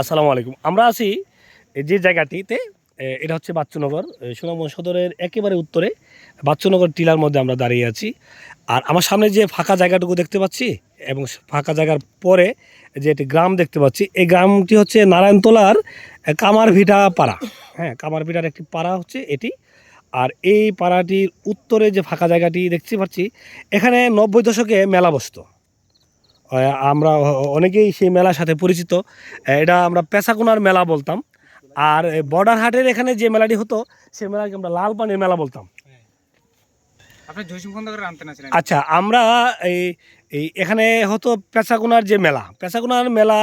আসসালামু আলাইকুম। আমরা আছি যে জায়গাটিতে এটা হচ্ছে বাচ্চুনগর সুনামগঞ্জ সদরের একেবারে উত্তরে, বাচ্চুনগর টিলার মধ্যে আমরা দাঁড়িয়ে আছি। আর আমার সামনে যে ফাঁকা জায়গাটুকু দেখতে পাচ্ছি, এবং ফাঁকা জায়গার পরে যে একটি গ্রাম দেখতে পাচ্ছি, এই গ্রামটি হচ্ছে নারায়ণতলার কামারভিটা পাড়া। হ্যাঁ কামারভিটার একটি পাড়া হচ্ছে এটি। আর এই পাড়াটির উত্তরে যে ফাঁকা জায়গাটি দেখতে পাচ্ছি, এখানে নব্বই দশকে মেলা বসতো। আমরা অনেকেই সেই মেলার সাথে পরিচিত। এটা আমরা পেশাকুনার মেলা বলতাম। আর বর্ডার হাটের এখানে যে মেলাটি হতো সেই মেলাকে আমরা লাল পানির মেলা বলতাম। আচ্ছা আমরা এই এই এখানে হতো পেশাকুনার যে মেলা। পেশাকুনার মেলা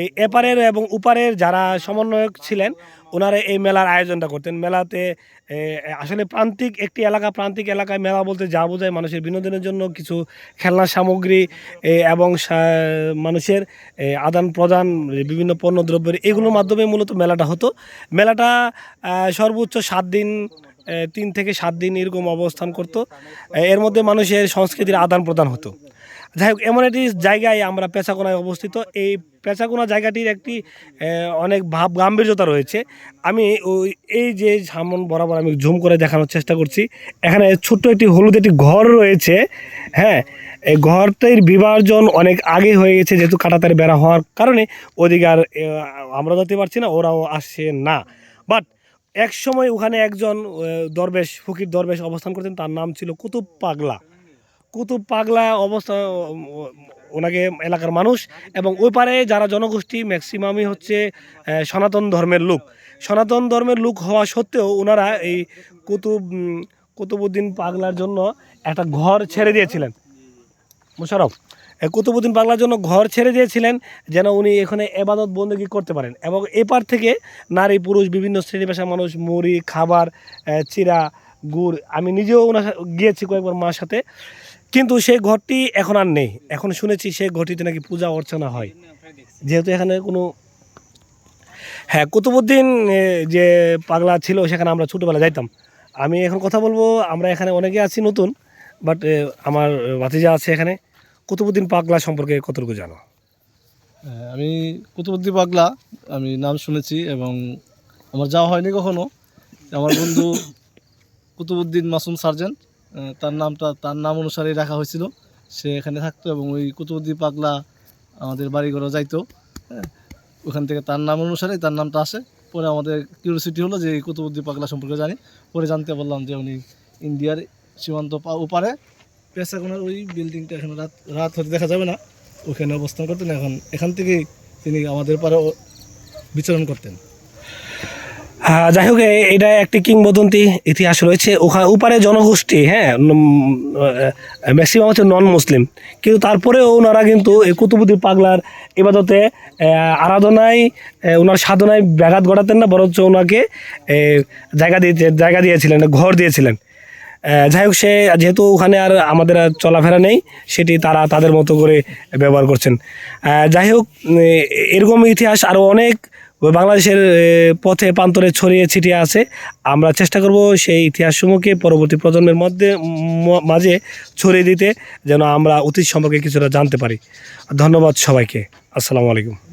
এই এপারের এবং উপারের যারা সমন্বয়ক ছিলেন ওনারা এই মেলার আয়োজনটা করতেন। মেলাতে আসলে প্রান্তিক, একটি এলাকা, প্রান্তিক এলাকায় মেলা বলতে যা বোঝায় মানুষের বিনোদনের জন্য কিছু খেলনা সামগ্রী এবং মানুষের আদান প্রদান, বিভিন্ন পণ্য দ্রব্যের এগুলোর মাধ্যমে মূলত মেলাটা হতো। মেলাটা সর্বোচ্চ সাত দিন তিন থেকে সাত দিন এরকম অবস্থান করতো। এর মধ্যে মানুষের সংস্কৃতির আদান প্রদান হতো। যাই হোক, এমন একটি জায়গায় আমরা পেঁচাকোনায় অবস্থিত। এই পেঁচাকোনা জায়গাটির একটি অনেক ভাব গাম্ভীর্যতা রয়েছে। আমি ওই, এই যে সামন বরাবর আমি ঝুম করে দেখানোর চেষ্টা করছি। এখানে ছোট্ট একটি হলুদ একটি ঘর রয়েছে। হ্যাঁ এই ঘরটির বিভাজন অনেক আগে হয়ে গেছে, যেহেতু কাটাতারে বেড়া হওয়ার কারণে। ওদিকে আর আমরা যেতে পারছি না, ওরাও আসছে না। বাট এক সময় ওখানে একজন দরবেশ, ফকির দরবেশ অবস্থান করতেন, তার নাম ছিল কুতুব পাগলা। কুতুব পাগলা অবস্থা ওনাকে এলাকার মানুষ এবং ওই পারে যারা জনগোষ্ঠী ম্যাক্সিমামই হচ্ছে সনাতন ধর্মের লোক। সনাতন ধর্মের লোক হওয়া সত্ত্বেও ওনারা এই কুতুব কুতুবুদ্দিন পাগলার জন্য একটা ঘর ছেড়ে দিয়েছিলেন। মুশারফ কুতুবুদ্দিন পাগলার জন্য ঘর ছেড়ে দিয়েছিলেন যেন উনি এখানে এবাদত বন্দী করতে পারেন এবং এপার থেকে নারী, পুরুষ, বিভিন্ন শ্রেণি পেশার মানুষ, মুড়ি, খাবার চিরা গুড়, আমি নিজেও ওনার গিয়েছি কয়েকবার মার সাথে। কিন্তু সেই ঘরটি এখন আর নেই। এখন শুনেছি সেই ঘরটিতে নাকি পূজা অর্চনা হয়। যেহেতু এখানে কোনো হ্যাঁ কুতুবুদ্দিন যে পাগলা ছিল সেখানে আমরা ছোটোবেলা যাইতাম। আমি এখন কথা বলব, আমরা এখানে অনেকে আছি নতুন বাট আমার ভাতিজা আছে এখানে। কুতুবুদ্দিন পাগলা সম্পর্কে কতটুকু জানো? আমি কুতুবুদ্দিন পাগলা, আমি নাম শুনেছি এবং আমার যাওয়া হয়নি কখনো। আমার বন্ধু কুতুবুদ্দিন মাসুম সার্জেন্ট। তার নামটা, তার নাম অনুসারেই রাখা হয়েছিল। সে এখানে থাকতো এবং ওই কুতুবুদ্দিন পাগলা আমাদের বাড়ি ঘরে যাইতো। হ্যাঁ ওখান থেকে তার নাম অনুসারে তার নামটা আসে। পরে আমাদের কিউরিয়াসিটি হলো যে এই কুতুবুদ্দিন পাগলা সম্পর্কে জানি। পরে জানতে পারলাম যে উনি ইন্ডিয়ার সীমান্ত ওপারে পেশাগোনার ওই বিল্ডিংটা এখন রাত রাত হতে দেখা যাবে না। ওখানে অবস্থান করতেন। এখন এখান থেকেই তিনি আমাদের পারে বিচরণ করতেন। যাই হোক এটা একটি কিংবদন্তি ইতিহাস রয়েছে। ওখানে উপারে জনগোষ্ঠী হ্যাঁ ম্যাক্সিমাম হচ্ছে নন মুসলিম কিন্তু তারপরেও ওনারা কিন্তু এই কুতুবুদ্দিন পাগলার ইবাদতে আরাধনায় ওনার সাধনায় ব্যাঘাত ঘটাতেন না, বরঞ্চ ওনাকে জায়গা দিয়ে, জায়গা দিয়েছিলেন ঘর দিয়েছিলেন। যাই হোক, সে যেহেতু ওখানে আর আমাদের আর চলাফেরা নেই, সেটি তারা তাদের মতো করে ব্যবহার করছেন। যাই হোক এরকম ইতিহাস আরও অনেক বাংলাদেশের পথে প্রান্তরে ছড়িয়ে ছিটিয়ে আছে। আমরা চেষ্টা করব সেই ইতিহাসসমূহকে পরবর্তী প্রজন্মের মধ্যে মাঝে ছড়িয়ে দিতে, যেন আমরা অতীত সম্পর্কে কিছুটা জানতে পারি। ধন্যবাদ সবাইকে। আসসালামু আলাইকুম।